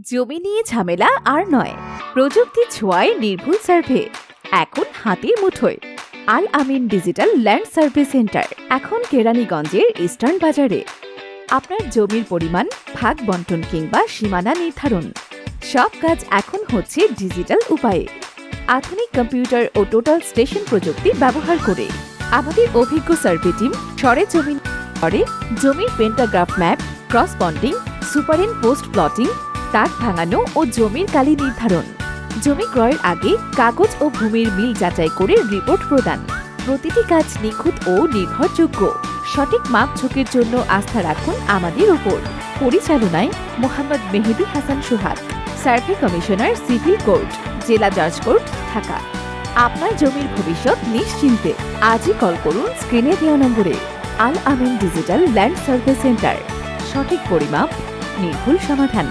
জমি নিয়ে ঝামেলা আর নয়। প্রযুক্তি ছোঁয়ায় নির্ভুল সার্ভে। এখন হাতের মুঠোয়। Al Amin digital land survey centre. এখন কেরানীগঞ্জের ইস্টার্ন বাজারে। আপনার জমির পরিমাণ, ভাগ বন্টন কিংবা সীমানা নির্ধারণ। সব কাজ এখন হচ্ছে ডিজিটাল উপায়ে। আধুনিক কম্পিউটার ও টোটাল স্টেশন প্রযুক্তি ব্যবহার করে। আমাদের অভিজ্ঞ সার্ভে টিম সরে জমি করে জমির pantograph map cross bonding superimpose plotting তাক ভাঙানো ও জমির কালি নির্ধারণ। জমি ক্রয়ের আগে কাগজ ও ভূমির মিল যাচাই করে রিপোর্ট প্রদান। প্রতিটি কাজ নিখুঁত ও নির্ভরযোগ্য। সঠিক মাপ ঝুঁকির জন্য আস্থা রাখুন আমাদের উপর পরিচালনায় Mohammad Mehedi Hasan Sohag. Survey commissioner civil court, জেলা জজ কোর্ট, ঢাকা। আপনার জমির ভবিষ্যৎ নিশ্চিন্তে। আজই কল করুন স্ক্রিনে দেওয়া নম্বরে। Al Amin digital land survey centre. সঠিক পরিমাপ, নির্ভুল সমাধান।